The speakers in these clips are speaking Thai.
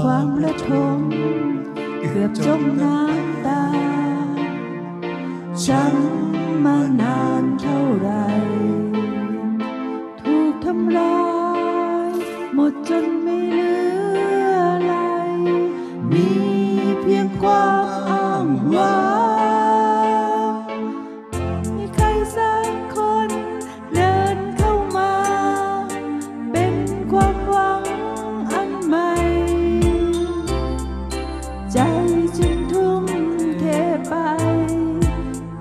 ความระทมเกือบจมน้ำตา ฉันมานานเท่าไร ถูกทำร้าย หมดจนไม่เหลืออะไร มีเพียงความอ้างว้าง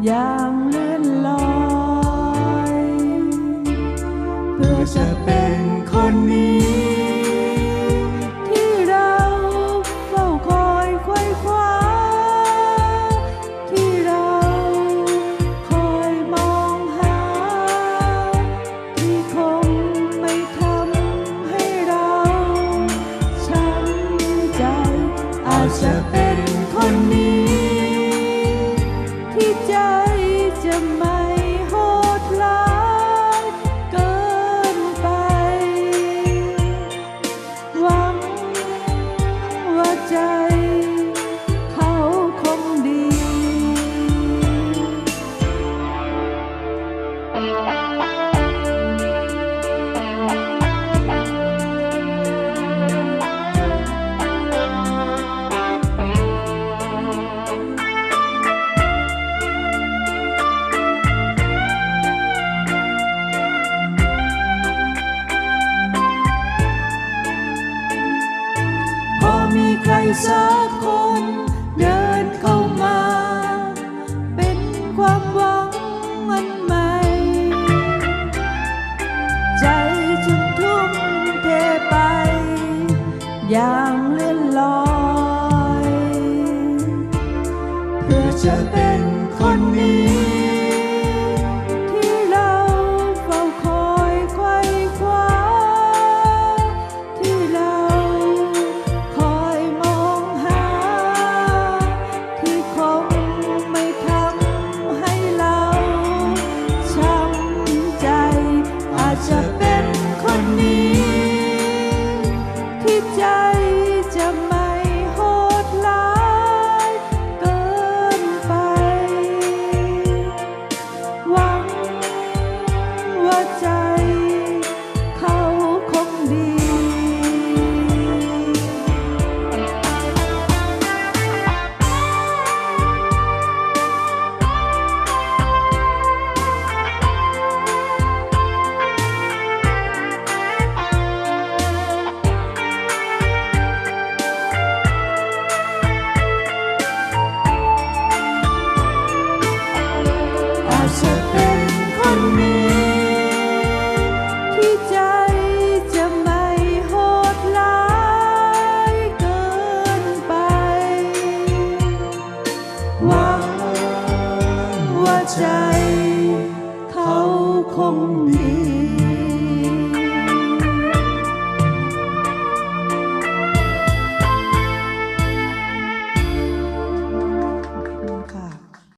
อย่างเลื่อนลอย เพื่อจะเป็นคนนี้ มีใครสักคนเดินเข้ามา อา จะเป็นคนนี้ ที่ใจจะไม่โหดร้ายเกินไป หวังว่าใจเขาคงดี